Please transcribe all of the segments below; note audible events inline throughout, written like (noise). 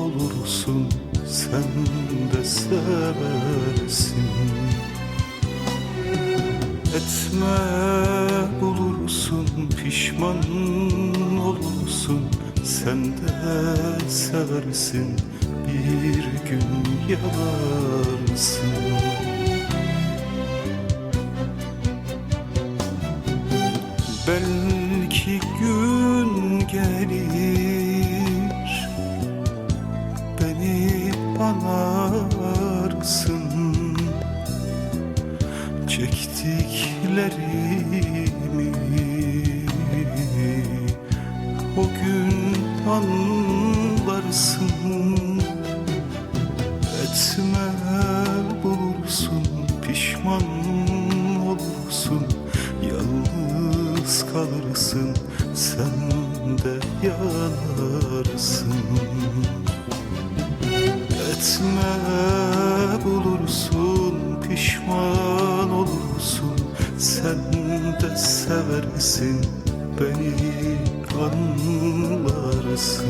olursun Sen de seversin. Etme bulursun pişman olursun Sen de seversin. Bir gün yalarsın çektiklerimi O gün anlarsın. Etme bulursun pişman olursun. Yalnız kalırsın sen de yanarsın. Etme bulursun pişman Sen de seversin beni anlarsın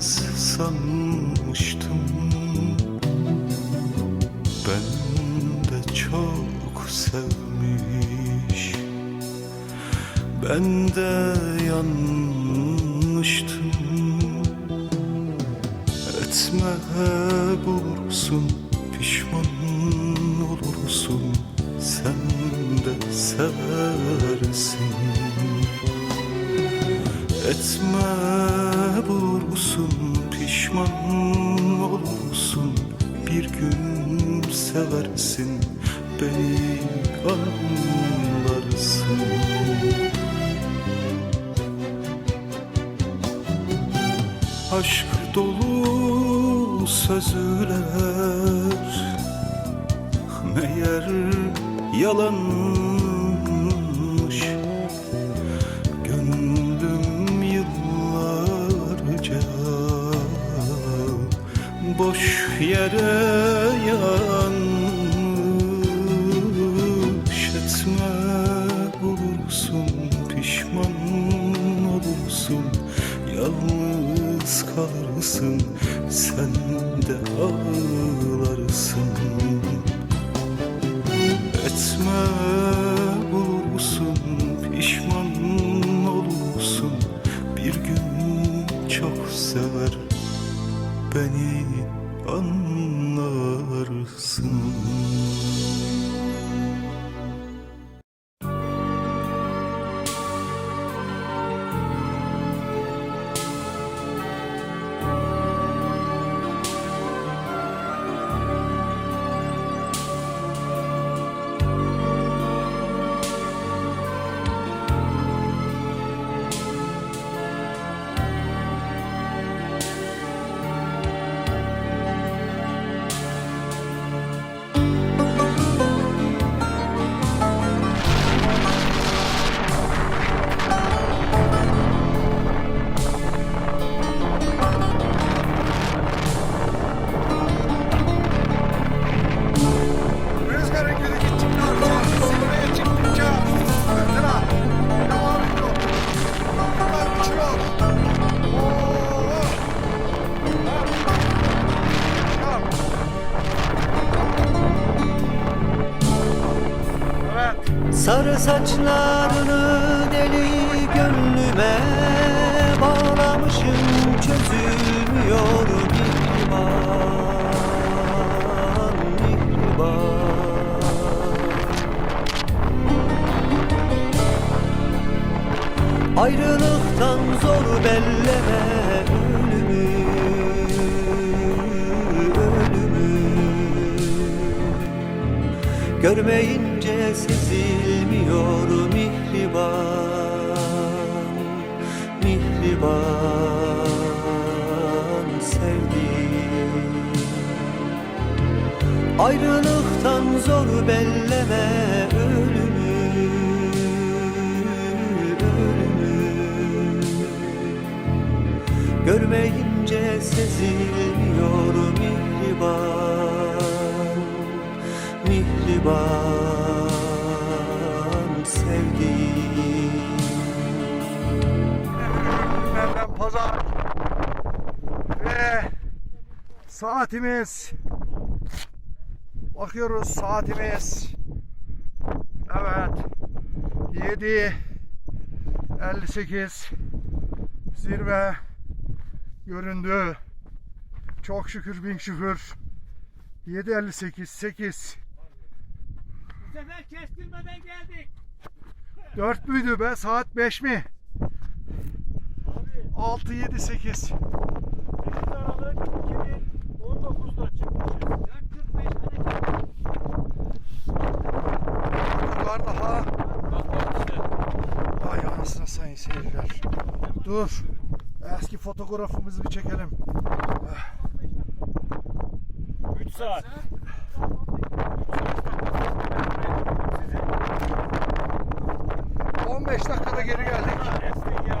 Bitmez sanmıştım. Ben de çok sevmiş. Ben de yanmıştım. Etme bulursun pişman olursun. Sen de seversin seversin beni anlarsın. Aşk dolu sözler Meğer yalanmış. Gönlüm yıllarca Boş yere yanmış Yalnız kalırsın sen de ağlarsın. Etme bulursun pişman olursun. Bir gün çok sever beni anlarsın saçlarını deli gönlüme Bağlamışım çözülmüyor mihriban, mihriban Ayrılıktan zor belleme ölümü. Görmeyin Görmeyince sezilmiyor mihriban Mihriban sevdiğim. Ayrılıktan zor belleme ölümü Ölümü. Görmeyince sezilmiyor mihriban Mihriban pazar. Ve saatimiz. Bakıyoruz saatimiz. Evet. 7 58 zirve göründü. Çok şükür bin şükür. 7.58 8 Bu sefer kestirmeden geldik. 4 müydü be saat 5 mi? Abi 6 7 8 8 Aralık 2019'da çıkmışız. 4.45 hareket. Var daha. Vay anasını sayın seyirciler. Dur. Eski fotoğrafımızı bir çekelim. 3 saat. 15 dakikada geri geldik. Hepsi ya.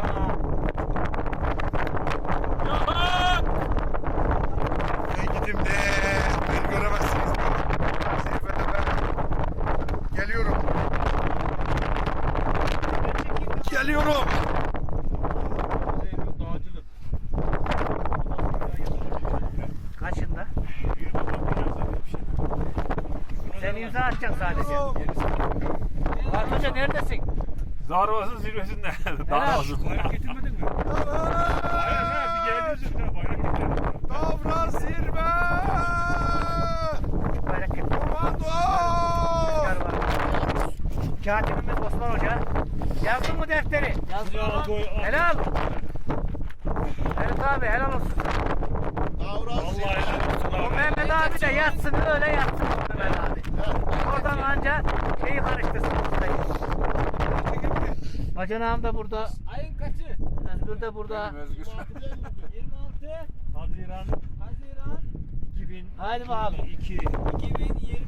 Ben gideyim de beni göremezsiniz. Zirvede ben geliyorum. Geliyorum. Kaçında? Sen imza atacaksın sadece. Hoca neredesin? Zarvasın zirvesinde. (laughs) Dağılsın. Bayrak getirmedin mi? Hayır hayır bir geldi üstüne bayrak getirdi. Davran zirve. Bayrak getir. Komando. Katibimiz Osman Hoca. Yazdın mı defteri? Ya koy. Helal. Evet abi helal olsun. Vallahi helal olsun O abi. Mehmet abi de yatsın öyle yatsın Mehmet abi. Oradan anca şeyi karıştırsın. Bacan ağam da burada. Ayın kaçı? Özgür de burada. 26 Haziran Haziran 2000 Haydi bakalım. 2 2020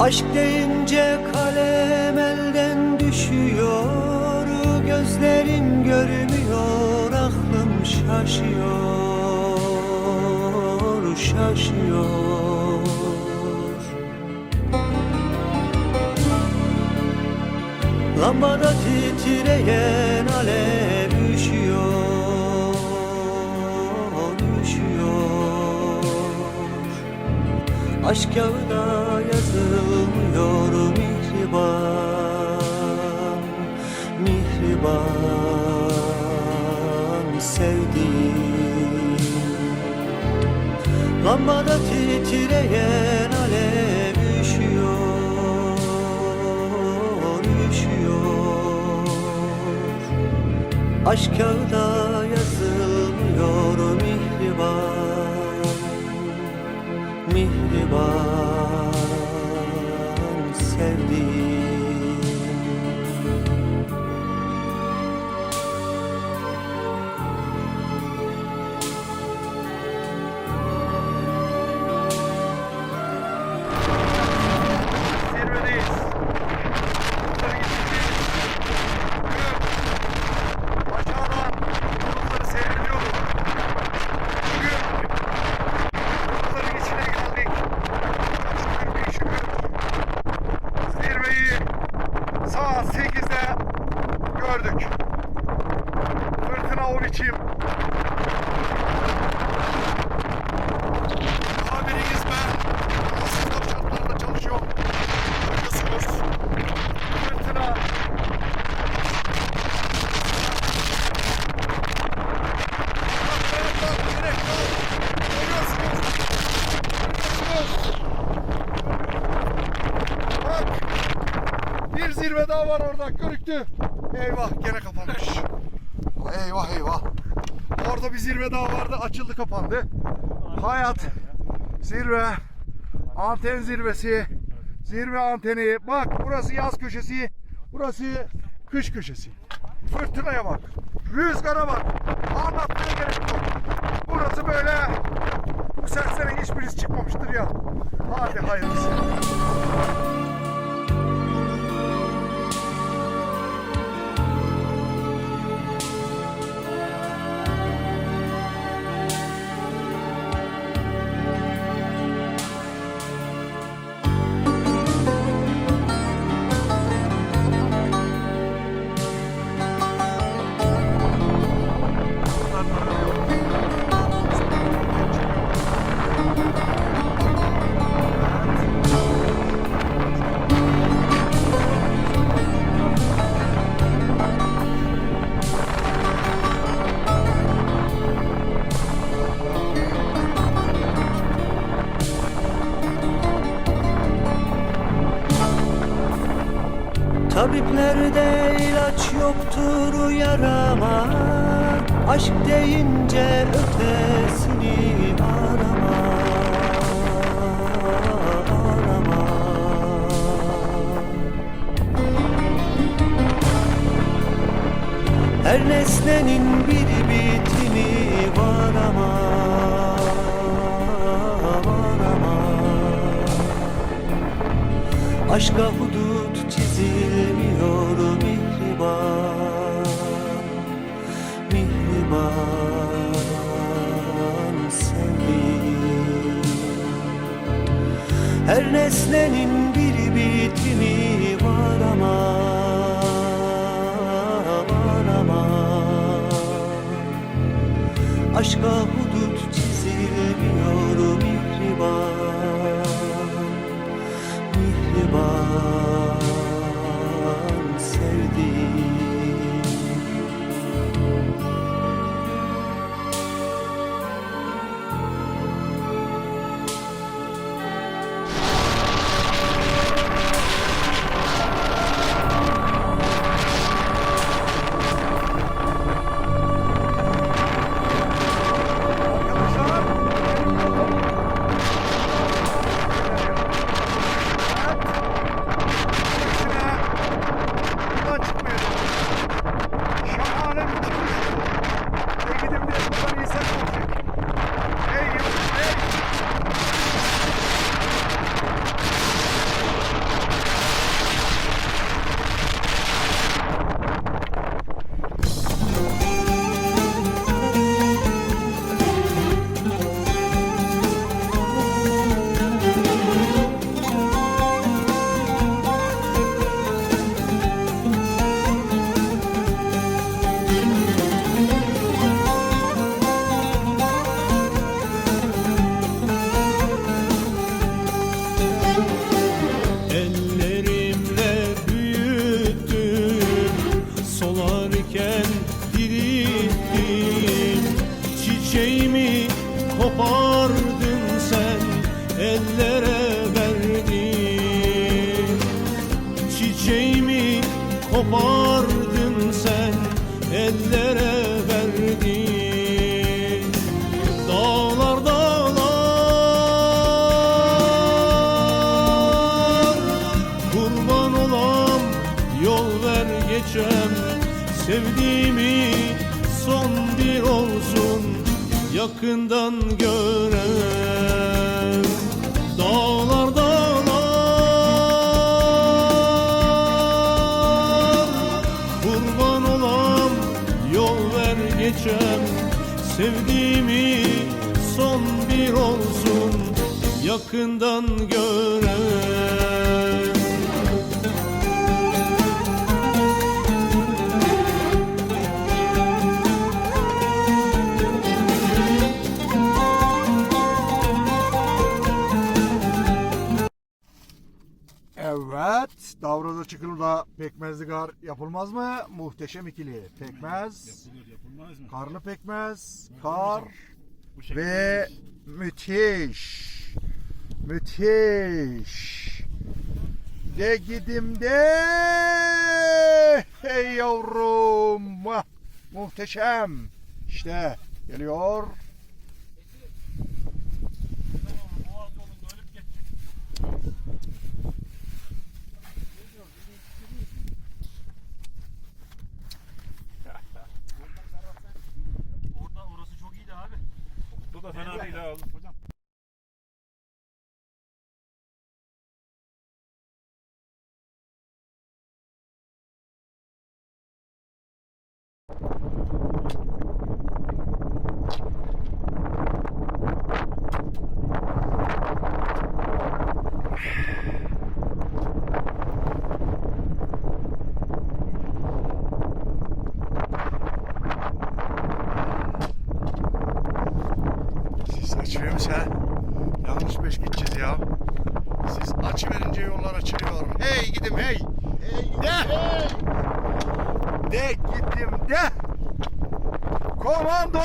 Aşk deyince kalem elden düşüyor Gözlerim görmüyor aklım şaşıyor Şaşıyor. Lambada titreyen alev Aşk kağıda yazılmıyor mihriban Mihriban sevdiğim. Lambada titreyen alev üşüyor Üşüyor. Aşk kağıda Mihriban orada görüktü. Eyvah gene kapanmış. Eyvah eyvah. Orada bir zirve daha vardı açıldı kapandı. Hayat zirve anten zirvesi zirve anteni bak burası yaz köşesi burası kış köşesi. Fırtınaya bak. Rüzgara bak. Anlatmaya gerek yok. Burası böyle bu sersene hiçbirisi çıkmamıştır ya. Hadi hayırlısı. Tabiplerde ilaç yoktur yarama Aşk deyince ötesini arama. Arama. Her nesnenin bir bitimi var ama Var ama Aşka kopardın sen Ellere verdin. Kurban olam yol ver geçem Sevdiğimi son bir olsun Yakından görem yakından gören Evet, davralı çıkılırda pekmezli gar yapılmaz mı? Muhteşem ikili. Pekmez, Yapılır yapılmaz mı? karlı pekmez, kar ve müthiş. Müthiş. De gidim de. Hey yavrum. Muah. Muhteşem. İşte geliyor. Orada orası çok iyiydi abi. Bu da fena değil ha oğlum. Açı verince yollar açılıyor. Hey gidim hey. Hey de hey. De gittim de. Komando.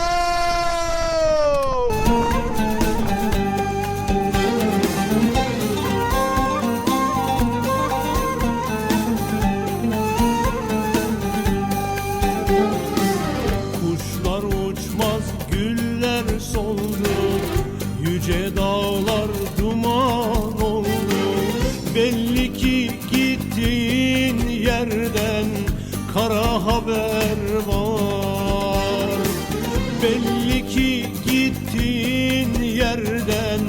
Belli ki gittiğin yerden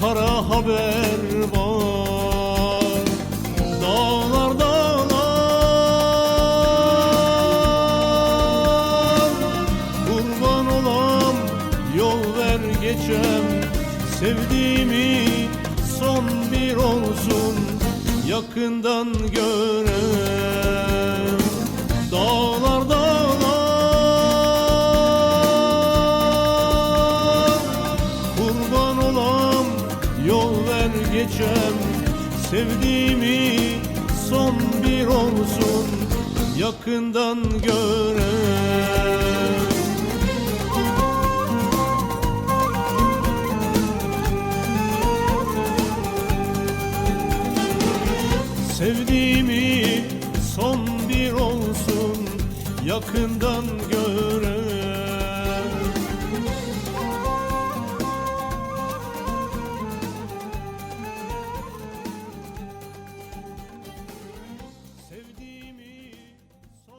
kara haber var. Dağlar dağlar. Kurban olam yol ver geçem. Sevdiğimi son bir olsun. Yakından ver geçem Sevdiğimi son bir olsun Yakından görem Sevdiğimi son bir olsun Yakından